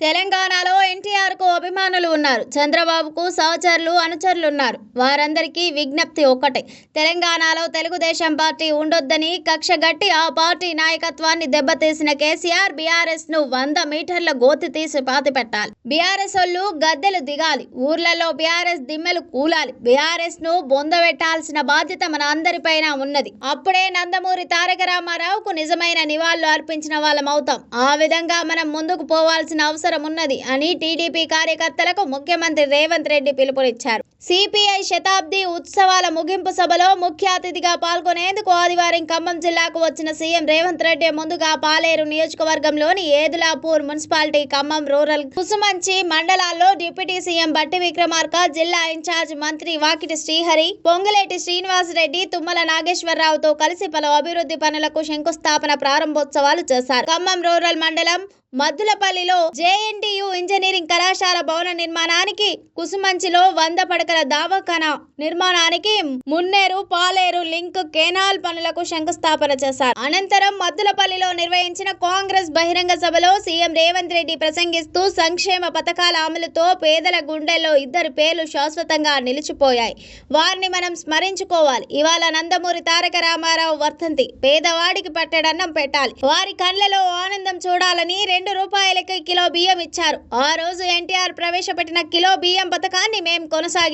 తెలంగాణలో ఎన్టీఆర్కు అభిమానులు ఉన్నారు. చంద్రబాబుకు సహచరులు అనుచరులు ఉన్నారు వారందరికీ విజ్ఞప్తి ఒక్కటే. తెలంగాణలో తెలుగుదేశం పార్టీ ఉండొద్దని కక్షగట్టి ఆ పార్టీ నాయకత్వాన్ని దెబ్బతీసిన కేసీఆర్ బీఆర్ఎస్ను వంద మీటర్ల గోతి తీసి పాతి పెట్టాలి. బీఆర్ఎస్ వాళ్ళు గద్దెలు దిగాలి. ఊర్లలో బీఆర్ఎస్ దిమ్మెలు కూలాలి. బీఆర్ఎస్ను బొందబెట్టాల్సిన బాధ్యత మన అందరిపైన ఉన్నది. అప్పుడే నందమూరి తారక రామారావుకు నిజమైన నివాళులు అర్పించిన వాళ్ళం అవుతాం ఆ విధంగా మనం ముందుకు పోవాల్సిన అవసరం ఉన్నది అని టీడీపీ కార్యకర్తలకు ముఖ్యమంత్రి రేవంత్ రెడ్డి పిలుపునిచ్చారు. సిపిఐ శతాబ్ది ఉత్సవాల ముగింపు సభలో ముఖ్య అతిథిగా పాల్గొనేందుకు ఆదివారం ఖమ్మం జిల్లాకు వచ్చిన సీఎం రేవంత్ రెడ్డి ముందుగా పాలేరు నియోజకవర్గంలోని ఏదులాపూర్ మున్సిపాలిటీ ఖమ్మం రూరల్ కుసుమంచి మండలాల్లో డిప్యూటీ సీఎం బట్టి విక్రమార్క జిల్లా ఇన్ఛార్జ్ మంత్రి వాకిటి శ్రీహరి పొంగులేటి శ్రీనివాసరెడ్డి తుమ్మల నాగేశ్వరరావుతో కలిసి పలు అభివృద్ధి పనులకు శంకుస్థాపన ప్రారంభోత్సవాలు చేశారు. ఖమ్మం రూరల్ మండలం మద్దులపల్లిలో జేఎన్టీయు ఇంజనీరింగ్ కళాశాల భవన నిర్మాణానికి కుసుమంచిలో వంద పడకల దవాఖానా నిర్మాణానికి మున్నేరు పాలేరు లింక్ కెనాల్ పనులకు శంకుస్థాపన చేశారు. అనంతరం మద్దులపల్లిలో నిర్వహించిన కాంగ్రెస్ బహిరంగ సభలో సీఎం రేవంత్ రెడ్డి ప్రసంగిస్తూ సంక్షేమ పథకాల అమలుతో పేదల గుండెల్లో ఇద్దరు పేర్లు శాశ్వతంగా నిలిచిపోయాయి. వారిని మనం స్మరించుకోవాలి. ఇవాళ నందమూరి తారక రామారావు వర్ధంతి. పేదవాడికి పట్టడన్నం పెట్టాలి. వారి కళ్ళలో ఆనందం చూడాలని రెండు రూపాయలకి కిలో బియ్యం ఇచ్చారు. ఆ రోజు ఎన్టీఆర్ ప్రవేశపెట్టిన కిలో బియ్యం పథకాన్ని మేము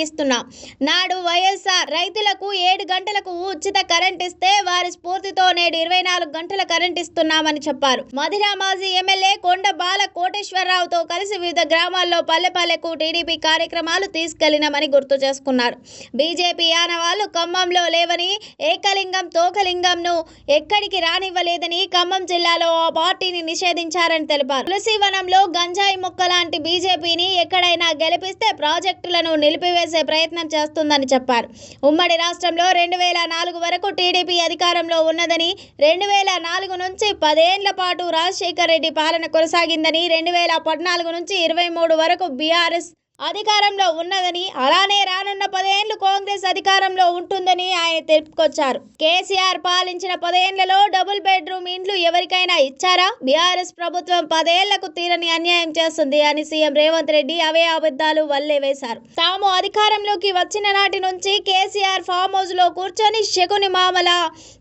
భావిస్తున్నా నాడు వైఎస్ఆర్ రైతులకు ఏడు గంటలకు ఉచిత కరెంట్ ఇస్తే వారి స్ఫూర్తితో నేడు ఇరవై నాలుగు గంటల కరెంట్ ఇస్తున్నామని చెప్పారు. మధిరా మాజీ ఎమ్మెల్యే కొండ బాల కోటేశ్వరరావుతో కలిసి వివిధ గ్రామాల్లో పల్లె పల్లెకు టీడీపీ కార్యక్రమాలు తీసుకెళ్ళినామని గుర్తు చేసుకున్నారు. బీజేపీ ఆనవాళ్ళు ఖమ్మంలో లేవని ఏకలింగం తోకలింగంను ఎక్కడికి రానివ్వలేదని ఖమ్మం జిల్లాలో ఆ పార్టీని నిషేధించారని తెలిపారు. తులసివనంలో గంజాయి మొక్క లాంటి బీజేపీని ఎక్కడైనా గెలిపిస్తే ప్రాజెక్టులను నిలిపివేసి ప్రయత్నం చేస్తుందని చెప్పారు. ఉమ్మడి రాష్ట్రంలో రెండు వేల నాలుగు వరకు టీడీపీ అధికారంలో ఉన్నదని రెండు వేల నాలుగు నుంచి పదేళ్ళ పాటు రాజశేఖర్ రెడ్డి పాలన కొనసాగిందని రెండు వేల పద్నాలుగు నుంచి ఇరవై మూడు వరకు బీఆర్ఎస్ అధికారంలో ఉన్నదని అలానే రానున్న పదేళ్ళు కాంగ్రెస్ అధికారంలో ఉంటుందని ఆయన తెలుపుకొచ్చారు. కేసీఆర్ పాలించిన పదేళ్ళలో డబుల్ బెడ్రూమ్ ఇండ్లు ఎవరికైనా ఇచ్చారా? బీఆర్ఎస్ ప్రభుత్వం పదేళ్ళకు తీరని అన్యాయం చేస్తుంది అని సీఎం రేవంత్ రెడ్డి అవే అబద్ధాలు వల్లే వేశారు. తాము అధికారంలోకి వచ్చిన నాటి నుంచి కేసీఆర్ ఫామ్ హౌస్లో కూర్చొని శకుని మామల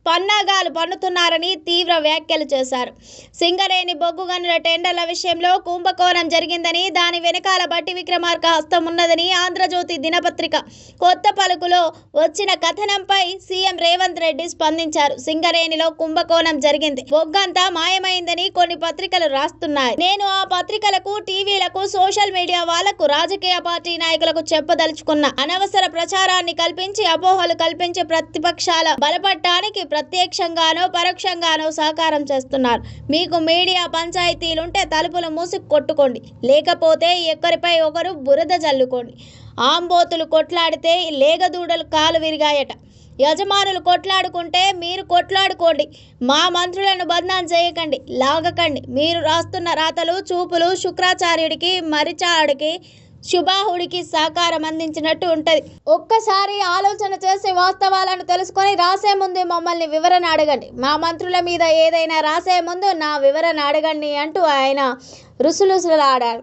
పన్నాగాలు పన్నుతున్నారని తీవ్ర వ్యాఖ్యలు చేశారు. సింగరేణి బొగ్గు గనుల టెండర్ల విషయంలో కుంభకోణం జరిగిందని దాని వెనకాల బట్టి విక్రమార్క హస్తం ఉన్నదని ఆంధ్రజ్యోతి దినపత్రిక. కొత్త పలుకులో వచ్చిన కథనంపై సీఎం రేవంత్ రెడ్డి స్పందించారు. సింగరేణిలో కుంభకోణం జరిగింది. బొగ్గంతా మాయమైందని కొన్ని పత్రికలు రాస్తున్నాయి. నేను ఆ పత్రికలకు టీవీలకు సోషల్ మీడియా వాళ్ళకు రాజకీయ పార్టీ నాయకులకు చెప్పదలుచుకున్న. అనవసర ప్రచారాన్ని కల్పించి అపోహలు కల్పించి ప్రతిపక్షాల బలపడటానికి ప్రత్యక్షంగానో పరోక్షంగానో సహకారం చేస్తున్నారు. మీకు మీడియా పంచాయతీలుంటే తలుపులు మూసి కొట్టుకోండి. లేకపోతే ఒకరిపై ఒకరు బురద జల్లుకోండి ఆంబోతులు కొట్లాడితే లేగదూడలు కాలు విరిగాయట. యజమానులు కొట్లాడుకుంటే మీరు కొట్లాడుకోండి. మా మంత్రులను బదనాం చేయకండి లాగకండి. మీరు రాస్తున్న రాతలు చూపులు శుక్రాచార్యుడికి మరిచాడికి శుభాహుడికి సహకారం అందించినట్టు ఉంటది. ఒక్కసారి ఆలోచన చేసి వాస్తవాలను తెలుసుకొని రాసే ముందు మమ్మల్ని వివరణ అడగండి. మా మంత్రుల మీద ఏదైనా రాసే ముందు నా వివరణ అడగండి అంటూ ఆయన రుసులుసులాడారు